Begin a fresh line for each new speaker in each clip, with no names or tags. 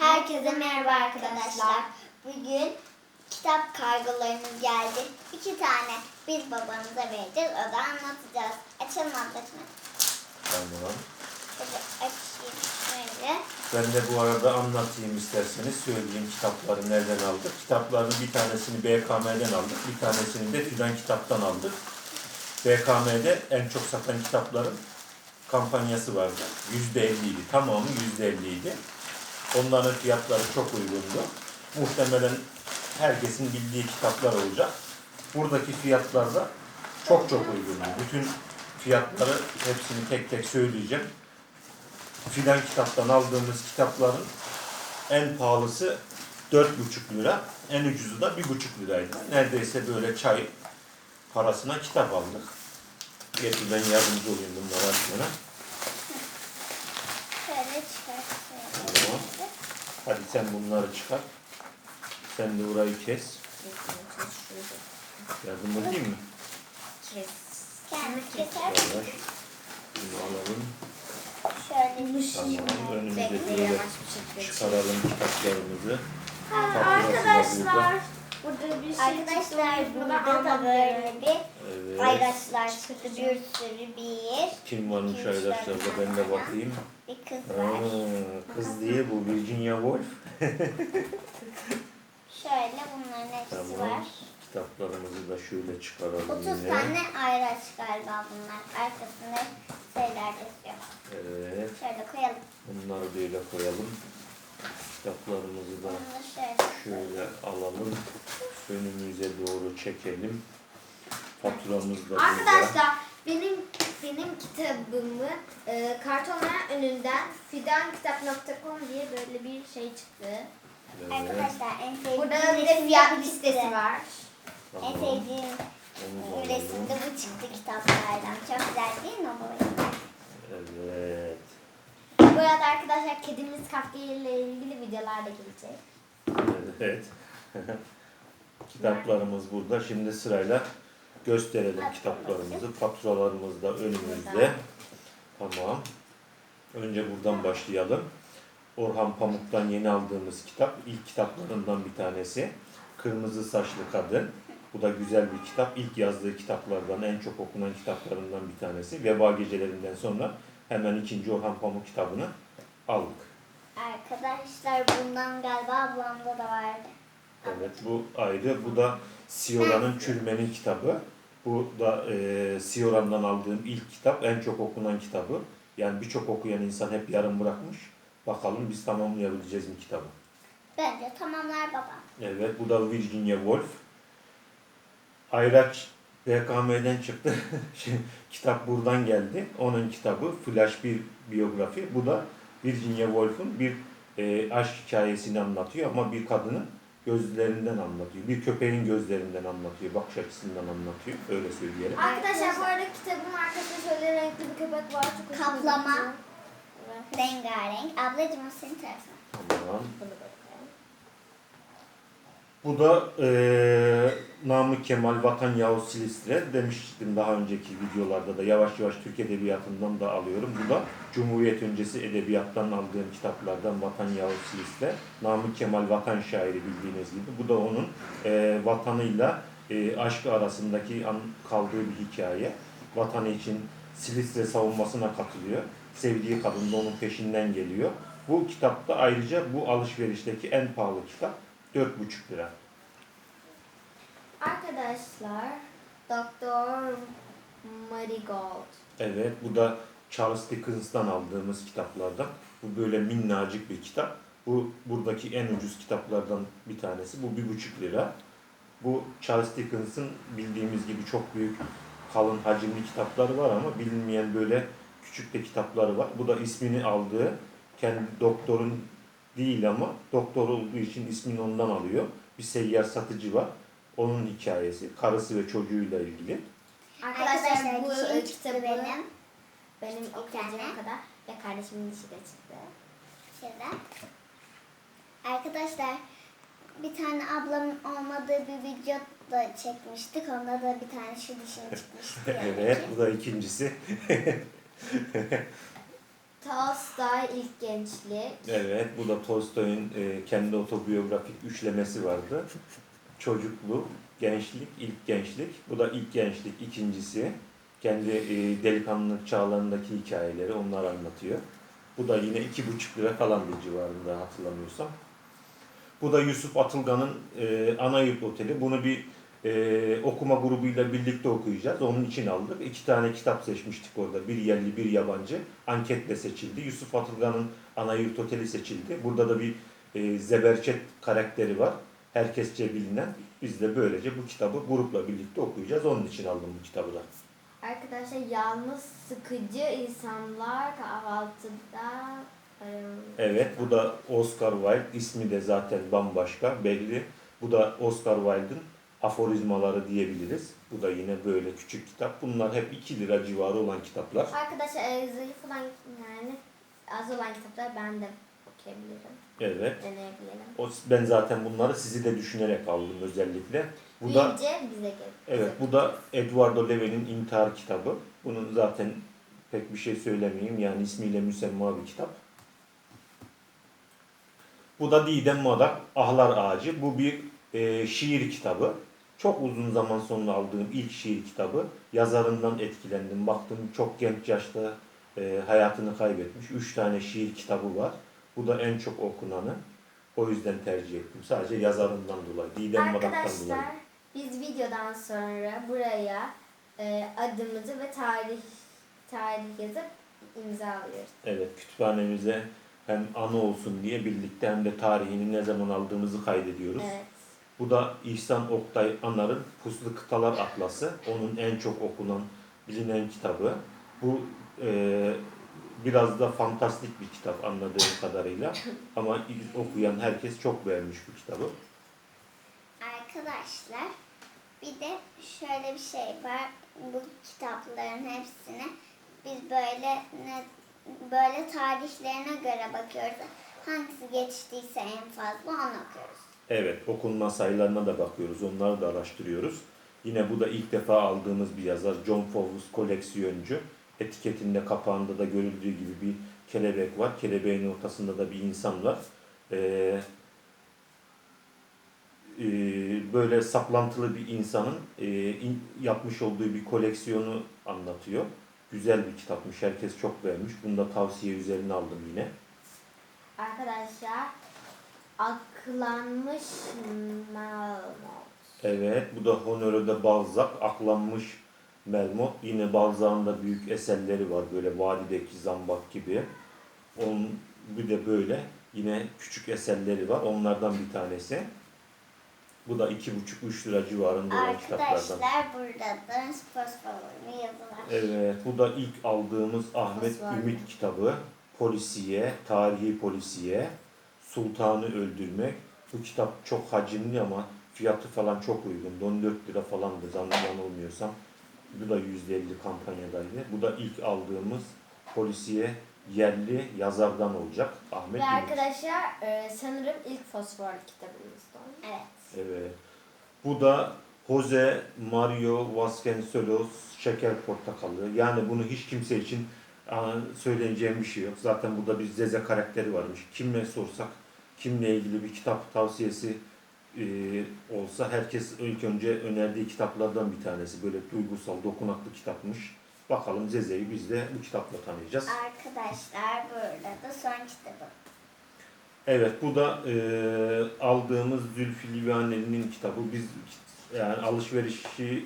Herkese merhaba arkadaşlar. Bugün kitap kargolarımız geldi. İki tane biz babamıza vereceğiz. O da anlatacağız. Açalım ablacığım.
Tamam.
Şöyle açayım. Şöyle.
Ben de bu arada anlatayım isterseniz. Söyleyeyim kitapları nereden aldık. Kitapların bir tanesini BKM'den aldık. Bir tanesini de Fidan Kitap'tan aldık. BKM'de en çok satan kitapların kampanyası vardı. Yüzde elliydi. Tamamı yüzde elliydi. Onların fiyatları çok uygundu. Muhtemelen herkesin bildiği kitaplar olacak. Buradaki fiyatlar da çok çok uygundu. Bütün fiyatları hepsini tek tek söyleyeceğim. Fidan kitaptan aldığımız kitapların en pahalısı 4,5 lira, en ucuzu da 1,5 liraydı. Neredeyse böyle çay parasına kitap aldık. Getir ben yardımcı olayım bunları açmana.
Şöyle çıkartıyorum.
Tamam. Hadi sen bunları çıkar. Sen de orayı kes. Yardım edeyim mi?
Kendi keser.
Yavaş. Bunu alalım.
Şöyle
Tamam. Önümüzde
Bekle,
böyle
bir
çıkaralım kitaplarımızı.
Arkadaşlar burada bir şey
Arkadaşlar burada da böyle bir
Evet.
çıktı. Bir sürü bir.
Kim varmış
İki,
arkadaşlar da ben de bakayım.
Bir kız
Aa,
var.
kız diye bu Virginia Woolf.
Şöyle bunların hepsi
Tamam.
var.
Kitaplarımızı da şöyle çıkaralım
30
yine.
tane ayraç galiba bunlar. Arkasında şeyler yazıyor.
Evet.
Şöyle koyalım.
Bunları böyle koyalım. Kitaplarımızı da
şöyle
alalım. Önümüze doğru çekelim. Faturamız da burada.
Arkadaşlar benim benim kitabımı e, kartonların önünden fidankitap.com diye böyle bir şey çıktı.
Evet.
Arkadaşlar en sevdiğim
Burada bir de
resim
fiyat
bu
listesi var.
En
Tamam.
sevdiğim
Onu da
resimde
alalım.
bu çıktı kitaplardan. Çok güzel değil mi bu?
Evet.
Bu arada arkadaşlar kedimiz Kafka ile ilgili videolar da gelecek.
Evet. Kitaplarımız burada. Şimdi sırayla gösterelim kitaplarımızı. Faturalarımız da önümüzde. Tamam. Önce buradan başlayalım. Orhan Pamuk'tan yeni aldığımız kitap. ilk kitaplarından bir tanesi. Kırmızı Saçlı Kadın. Bu da güzel bir kitap. İlk yazdığı kitaplardan, en çok okunan kitaplarından bir tanesi. Veba Gecelerinden sonra hemen ikinci Orhan Pamuk kitabını aldık.
Arkadaşlar bundan galiba ablamda da vardı.
Evet bu ayrı. Bu da Siora'nın Çürümenin kitabı. Bu da e, Siora'ndan aldığım ilk kitap. En çok okunan kitabı. Yani birçok okuyan insan hep yarım bırakmış. Bakalım biz tamamlayabileceğiz mi kitabı?
Bence tamamlar baba.
Evet bu da Virginia Woolf. Ayraç BKM'den çıktı. Şimdi Kitap buradan geldi. Onun kitabı Flash bir biyografi. Bu da Virginia Woolf'un bir e, aşk hikayesini anlatıyor ama bir kadının gözlerinden anlatıyor. Bir köpeğin gözlerinden anlatıyor. Bakış açısından anlatıyor. Öyle söyleyelim.
Arkadaşlar bu arada kitabın arkasında şöyle renkli bir köpek var. Çok
Kaplama. Rengarenk. Ablacığım o senin tarafın.
Tamam.
Bunu.
Bu da eee Namık Kemal Vatan Yavuz Silistre demiştim daha önceki videolarda da yavaş yavaş Türk Edebiyatı'ndan da alıyorum. Bu da Cumhuriyet öncesi edebiyattan aldığım kitaplardan Vatan Yavuz Silistre. Namık Kemal vatan şairi bildiğiniz gibi. Bu da onun eee vatanıyla eee aşkı arasındaki an, kaldığı bir hikaye. Vatanı için Silistre savunmasına katılıyor. Sevdiği kadın da onun peşinden geliyor. Bu kitapta ayrıca bu alışverişteki en pahalı kitap 4,5 lira.
Arkadaşlar Doktor Marigold.
Evet, bu da Charles Dickens'tan aldığımız kitaplardan. Bu böyle minnacık bir kitap. Bu buradaki en ucuz kitaplardan bir tanesi. Bu bir buçuk lira. Bu Charles Dickens'ın bildiğimiz gibi çok büyük kalın hacimli kitapları var ama bilinmeyen böyle küçük de kitapları var. Bu da ismini aldığı kendi doktorun değil ama doktor olduğu için ismini ondan alıyor. Bir seyyar satıcı var. Onun hikayesi, karısı ve çocuğuyla ilgili.
Arkadaşlar, bu
şey
kitabı benim,
benim.
okuyacağım kadar ve kardeşimin dişi de çıktı.
Şöyle. Arkadaşlar bir tane ablamın olmadığı bir video da çekmiştik. Onda da bir tane şu dişim çıkmıştı.
evet, bu da ikincisi.
Tolstoy ilk gençlik.
Evet, bu da Tolstoy'un e, kendi otobiyografik üçlemesi vardı. Çocukluk, gençlik, ilk gençlik. Bu da ilk gençlik, ikincisi. Kendi e, delikanlılık çağlarındaki hikayeleri onlar anlatıyor. Bu da yine iki buçuk lira falan bir civarında hatırlamıyorsam. Bu da Yusuf Atılgan'ın e, Anayurt Oteli. Bunu bir e, okuma grubuyla birlikte okuyacağız. Onun için aldık. İki tane kitap seçmiştik orada. Bir yerli, bir yabancı. Anketle seçildi. Yusuf Atılgan'ın Anayurt Oteli seçildi. Burada da bir e, Zeberçet karakteri var. Herkesçe bilinen. Biz de böylece bu kitabı grupla birlikte okuyacağız. Onun için aldım bu kitabı da.
Arkadaşlar yalnız sıkıcı insanlar kahvaltıda e,
Evet, bu da Oscar Wilde. İsmi de zaten bambaşka, belli. Bu da Oscar Wilde'ın aforizmaları diyebiliriz. Bu da yine böyle küçük kitap. Bunlar hep 2 lira civarı olan kitaplar.
Arkadaşlar e, zayıf olan yani az olan kitapları ben de okuyabilirim,
Evet.
deneyebilirim.
O, ben zaten bunları sizi de düşünerek aldım özellikle. Bu da
bize gel.
evet, bu da Eduardo Leve'nin İntihar kitabı. Bunun zaten pek bir şey söylemeyeyim. Yani ismiyle müsemma bir kitap. Bu da Didem Madak Ahlar Ağacı. Bu bir e, şiir kitabı. Çok uzun zaman sonra aldığım ilk şiir kitabı. Yazarından etkilendim. Baktım çok genç yaşta e, hayatını kaybetmiş. Üç tane şiir kitabı var. Bu da en çok okunanı. O yüzden tercih ettim. Sadece yazarından dolayı. Didem Madak'tan dolayı.
Arkadaşlar biz videodan sonra buraya e, adımızı ve tarih tarih yazıp imza alıyoruz.
Evet, kütüphanemize hem anı olsun diye birlikte hem de tarihini ne zaman aldığımızı kaydediyoruz.
Evet.
Bu da İhsan Oktay Anar'ın Puslu Kıtalar Atlası. Onun en çok okunan, bilinen kitabı. Bu e, biraz da fantastik bir kitap anladığım kadarıyla. Ama okuyan herkes çok beğenmiş bu kitabı.
Arkadaşlar bir de şöyle bir şey var. Bu kitapların hepsini biz böyle ne, böyle tarihlerine göre bakıyoruz. Hangisi geçtiyse en fazla onu okuyoruz.
Evet, okunma sayılarına da bakıyoruz. Onları da araştırıyoruz. Yine bu da ilk defa aldığımız bir yazar. John Fowles koleksiyoncu. Etiketinde, kapağında da görüldüğü gibi bir kelebek var. Kelebeğin ortasında da bir insan var. Ee, e, böyle saplantılı bir insanın e, in- yapmış olduğu bir koleksiyonu anlatıyor. Güzel bir kitapmış. Herkes çok beğenmiş. Bunu da tavsiye üzerine aldım yine.
Arkadaşlar aklanmış Malmot.
Evet, bu da Honoré Balzac, aklanmış Melmot. Yine Balzac'ın da büyük eserleri var, böyle Vadideki Zambak gibi. Onun bir de böyle yine küçük eserleri var, onlardan bir tanesi. Bu da iki buçuk üç lira civarında olan kitaplardan.
Arkadaşlar burada da fosforlu yazılar.
Evet, bu da ilk aldığımız Ahmet
Osman.
Ümit kitabı. Polisiye, tarihi polisiye, Sultanı Öldürmek. Bu kitap çok hacimli ama fiyatı falan çok uygun. 14 lira falandı yanılmıyorsam. Bu da %50 kampanyadaydı. Bu da ilk aldığımız polisiye yerli yazardan olacak. Ahmet
Ve arkadaşlar e, sanırım ilk fosfor kitabımızdı.
Evet.
Evet. Bu da Jose Mario Vasconcelos Şeker Portakalı. Yani bunu hiç kimse için söyleyeceğim bir şey yok. Zaten burada bir Zeze karakteri varmış. Kimle sorsak, kimle ilgili bir kitap tavsiyesi e, olsa herkes ilk önce önerdiği kitaplardan bir tanesi. Böyle duygusal, dokunaklı kitapmış. Bakalım Zeze'yi biz de bu kitapla tanıyacağız.
Arkadaşlar burada da son kitabı.
Evet, bu da e, aldığımız Zülfü Livaneli'nin kitabı. Biz yani alışverişi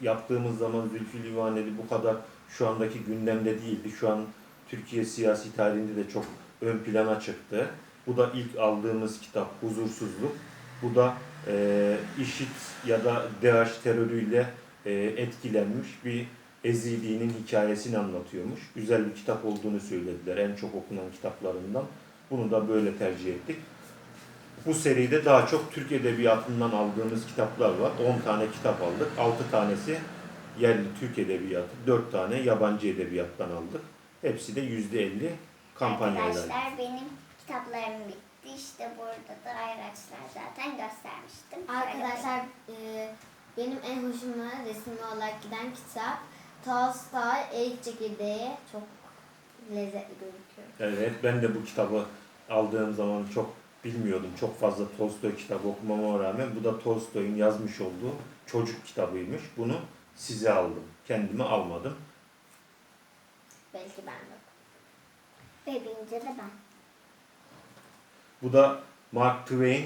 yaptığımız zaman Zülfü Livaneli bu kadar şu andaki gündemde değildi. Şu an Türkiye siyasi tarihinde de çok ön plana çıktı. Bu da ilk aldığımız kitap Huzursuzluk. Bu da e, IŞİD ya da DAEŞ terörüyle e, etkilenmiş bir Ezidi'nin hikayesini anlatıyormuş. Güzel bir kitap olduğunu söylediler. En çok okunan kitaplarından. Bunu da böyle tercih ettik. Bu seride daha çok Türk Edebiyatı'ndan aldığımız kitaplar var. 10 tane kitap aldık. 6 tanesi yerli Türk Edebiyatı, 4 tane yabancı edebiyattan aldık. Hepsi de %50 kampanyayla.
Arkadaşlar benim kitaplarım bitti. İşte burada da ayraçlar zaten göstermiştim.
Arkadaşlar e, benim en hoşuma resimli olarak giden kitap Tolstoy Erik Çekirdeği çok lezzetli gözüküyor.
Evet, ben de bu kitabı aldığım zaman çok bilmiyordum. Çok fazla Tolstoy kitabı okumama rağmen bu da Tolstoy'un yazmış olduğu çocuk kitabıymış. Bunu size aldım. Kendime almadım.
Belki ben de.
Ve birinci de ben.
Bu da Mark Twain,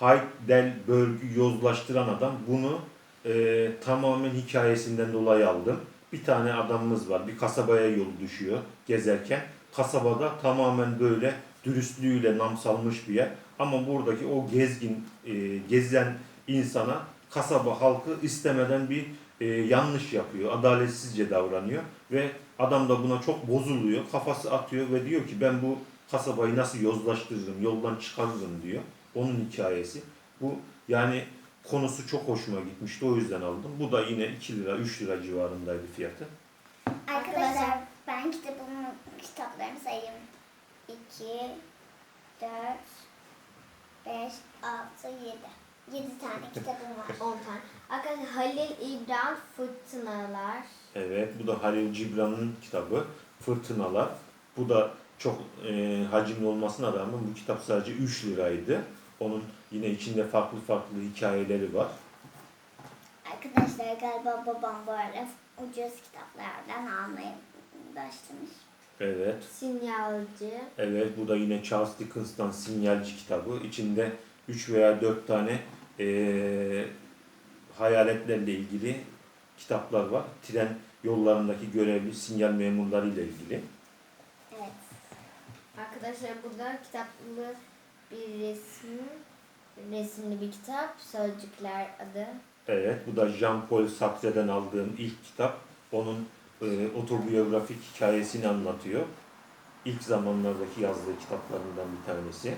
Heidelberg'ü yozlaştıran adam. Bunu e, tamamen hikayesinden dolayı aldım. Bir tane adamımız var. Bir kasabaya yol düşüyor gezerken. Kasabada tamamen böyle dürüstlüğüyle nam salmış bir yer. Ama buradaki o gezgin, e, gezen insana kasaba halkı istemeden bir e, yanlış yapıyor. Adaletsizce davranıyor. Ve adam da buna çok bozuluyor. Kafası atıyor ve diyor ki ben bu kasabayı nasıl yozlaştırırım, yoldan çıkarırım diyor. Onun hikayesi. Bu yani konusu çok hoşuma gitmişti. O yüzden aldım. Bu da yine 2 lira, 3 lira civarındaydı fiyatı.
Arkadaşlar ben kitabımın kitaplarını sayayım. 2, 4, 5, 6, 7. 7 tane kitabım var.
10 tane. Arkadaşlar Halil İbrahim Fırtınalar.
Evet, bu da Halil Cibran'ın kitabı Fırtınalar. Bu da çok e, hacimli olmasına rağmen bu kitap sadece 3 liraydı. Onun yine içinde farklı farklı hikayeleri var.
Arkadaşlar galiba babam bu ara ucuz kitaplardan almaya başlamış.
Evet,
Sinyalci.
evet bu da yine Charles Dickens'tan Sinyalci kitabı. İçinde 3 veya 4 tane e, hayaletlerle ilgili kitaplar var. Tren yollarındaki görevli sinyal memurları ile ilgili.
Arkadaşlar burada kitaplı bir resim. Resimli bir kitap. Sözcükler adı.
Evet, bu da Jean-Paul Sartre'den aldığım ilk kitap. Onun e, otobiyografik hikayesini anlatıyor. İlk zamanlardaki yazdığı kitaplarından bir tanesi.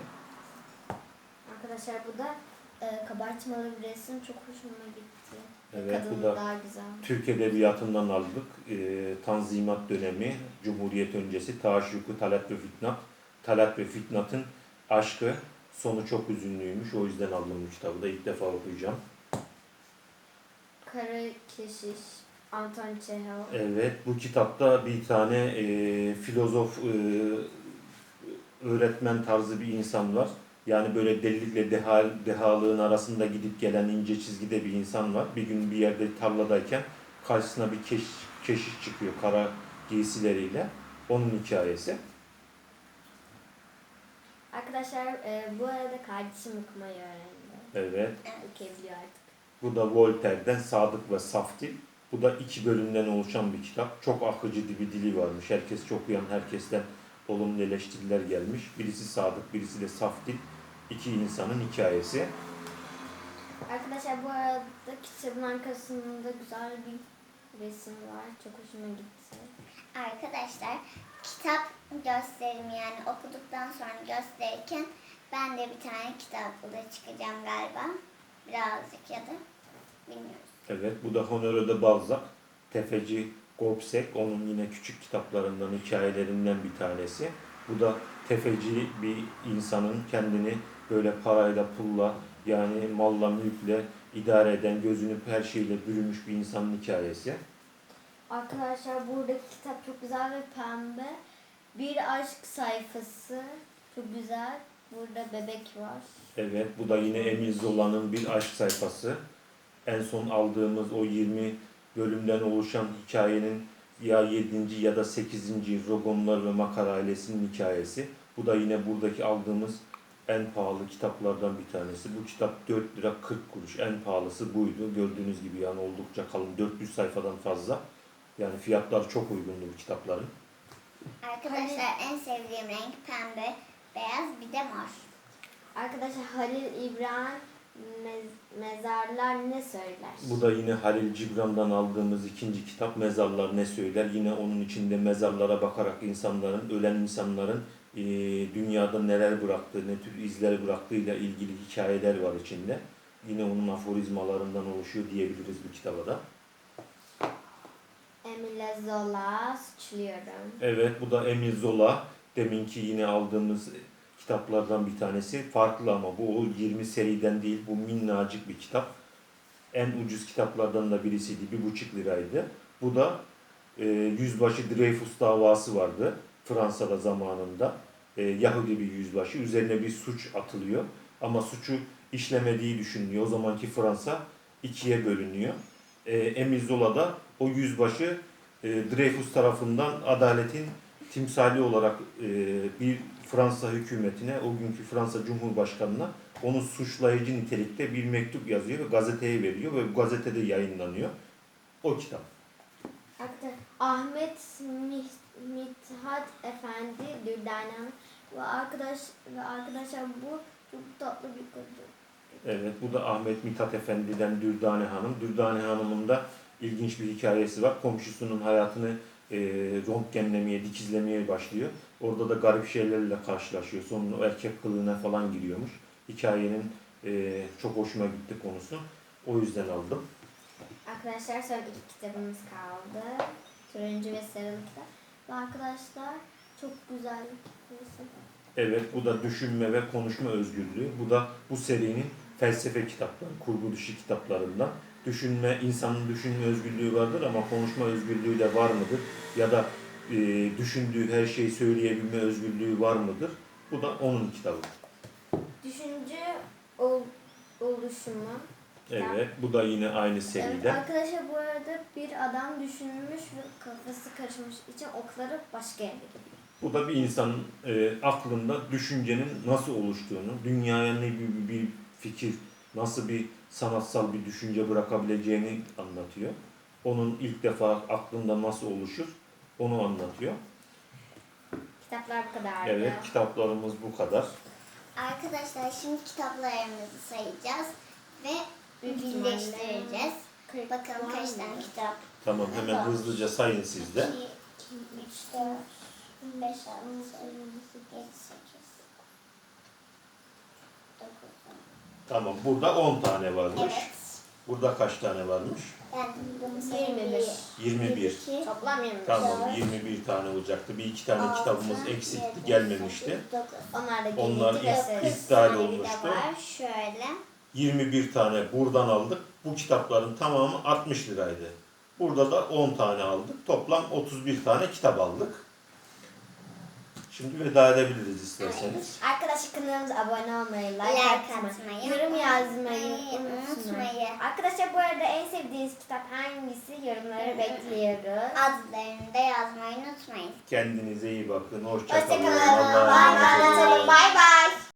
Arkadaşlar bu da e, kabartmalı bir resim. Çok hoşuma gitti.
Evet,
Kadın
bu da
daha güzel.
Türk Edebiyatı'ndan aldık. E, Tanzimat dönemi, Cumhuriyet öncesi, Taşuku, Talat ve Fitnat. Talat ve Fitnat'ın aşkı sonu çok üzünlüymüş. O yüzden aldım bu kitabı da ilk defa okuyacağım.
Kara Keşiş. Anton Çehov.
Evet, bu kitapta bir tane e, filozof, e, öğretmen tarzı bir insan var. Yani böyle delilikle deha, dehalığın arasında gidip gelen ince çizgide bir insan var. Bir gün bir yerde tarladayken karşısına bir keş, keşiş çıkıyor kara giysileriyle. Onun hikayesi.
Arkadaşlar e, bu arada kardeşim okumayı öğrendi.
Evet.
Okuyabiliyor artık.
Bu da Voltaire'den Sadık ve Saftil. Bu da iki bölümden oluşan bir kitap. Çok akıcı bir dili varmış. Herkes çok uyan, herkesten olumlu eleştiriler gelmiş. Birisi Sadık, birisi de Saftil. İki insanın hikayesi.
Arkadaşlar bu arada kitabın arkasında güzel bir resim var. Çok hoşuma gitti.
Arkadaşlar kitap gösterim yani okuduktan sonra gösterirken ben de bir tane kitapla çıkacağım galiba. Birazcık ya da bilmiyorum.
Evet, bu da Honoré de Balzac. Tefeci Gobsek, onun yine küçük kitaplarından, hikayelerinden bir tanesi. Bu da tefeci bir insanın kendini böyle parayla, pulla, yani malla, mülkle idare eden, gözünü her şeyle bürümüş bir insanın hikayesi.
Arkadaşlar buradaki kitap çok güzel ve pembe. Bir aşk sayfası. Çok güzel. Burada bebek var.
Evet, bu da yine Emil Zola'nın bir aşk sayfası. En son aldığımız o 20 bölümden oluşan hikayenin ya 7. ya da 8. Rogonlar ve Makar ailesinin hikayesi. Bu da yine buradaki aldığımız en pahalı kitaplardan bir tanesi. Bu kitap 4 lira 40 kuruş. En pahalısı buydu. Gördüğünüz gibi yani oldukça kalın. 400 sayfadan fazla. Yani fiyatlar çok uygundu bu kitapların.
Arkadaşlar en sevdiğim renk pembe, beyaz bir de mor.
Arkadaşlar Halil İbrahim Mez- Mezarlar ne söyler?
Bu da yine Halil Cibran'dan aldığımız ikinci kitap Mezarlar Ne Söyler. Yine onun içinde mezarlara bakarak insanların, ölen insanların e, dünyada neler bıraktığı, ne tür izler bıraktığıyla ilgili hikayeler var içinde. Yine onun aforizmalarından oluşuyor diyebiliriz bu kitaba da.
Emile Zola Suçluyorum.
Evet bu da Emil Zola. Deminki yine aldığımız kitaplardan bir tanesi. Farklı ama bu o 20 seriden değil. Bu minnacık bir kitap. En ucuz kitaplardan da birisiydi. Bir buçuk liraydı. Bu da e, Yüzbaşı Dreyfus davası vardı. Fransa'da zamanında. E, Yahudi bir yüzbaşı. Üzerine bir suç atılıyor. Ama suçu işlemediği düşünülüyor. O zamanki Fransa ikiye bölünüyor. E, Emile Zola da o yüzbaşı e, Dreyfus tarafından adaletin timsali olarak e, bir Fransa hükümetine, o günkü Fransa Cumhurbaşkanı'na onu suçlayıcı nitelikte bir mektup yazıyor ve gazeteye veriyor ve bu gazetede yayınlanıyor. O kitap.
Ahmet Mithat Efendi Dürdane ve arkadaş ve arkadaşlar bu çok tatlı bir kadın.
Evet, bu da Ahmet Mithat Efendi'den Dürdane Hanım. Dürdane Hanım'ın da ilginç bir hikayesi var. Komşusunun hayatını e, röntgenlemeye, dikizlemeye başlıyor. Orada da garip şeylerle karşılaşıyor. Sonra o erkek kılığına falan giriyormuş. Hikayenin e, çok hoşuma gitti konusu. O yüzden aldım.
Arkadaşlar son iki kitabımız kaldı. Turuncu ve sarılı kitap. Arkadaşlar çok güzel.
Evet, bu da düşünme ve konuşma özgürlüğü. Bu da bu serinin felsefe kitapları, kurgu dışı kitaplarından. Düşünme, insanın düşünme özgürlüğü vardır ama konuşma özgürlüğü de var mıdır? Ya da e, düşündüğü her şeyi söyleyebilme özgürlüğü var mıdır? Bu da onun kitabı.
Düşünce ol, oluşumu.
Evet, bu da yine aynı
Evet,
seriden.
arkadaşlar bu arada bir adam düşünmüş ve kafası karışmış için okları başka yere gidiyor.
Bu da bir insanın e, aklında düşüncenin nasıl oluştuğunu, dünyaya ne gibi bir fikir, nasıl bir sanatsal bir düşünce bırakabileceğini anlatıyor. Onun ilk defa aklında nasıl oluşur onu anlatıyor.
Kitaplar bu kadardı.
Evet, kitaplarımız bu kadar.
Arkadaşlar şimdi kitaplarımızı sayacağız ve birleştireceğiz. Bakalım kaç tane kitap.
Tamam, hemen hızlıca sayın siz de.
2, 3, 4, 5, 6, 7, 8,
Tamam, burada 10 tane varmış.
Evet.
Burada kaç tane varmış?
Ben bunu
21.
21.
Toplam 21.
Tamam,
Dört.
21 tane olacaktı. Bir iki tane
Altı,
kitabımız
yedi,
eksikti,
sekiz,
gelmemişti.
dokuz.
Onlar da
Onlar iptal olmuştu.
var. Şöyle.
21 tane buradan aldık. Bu kitapların tamamı 60 liraydı. Burada da 10 tane aldık. Toplam 31 tane kitap aldık. Şimdi veda edebiliriz isterseniz.
Arkadaşlar kanalımıza abone olmayı, like, atmayı, yorum yazmayı
unutmayın.
Arkadaşlar bu arada en sevdiğiniz kitap hangisi yorumları bekliyoruz.
Adlarını da yazmayı unutmayın.
Kendinize iyi bakın. Hoşçakalın.
Hoşçakalın.
Allah'a
Bay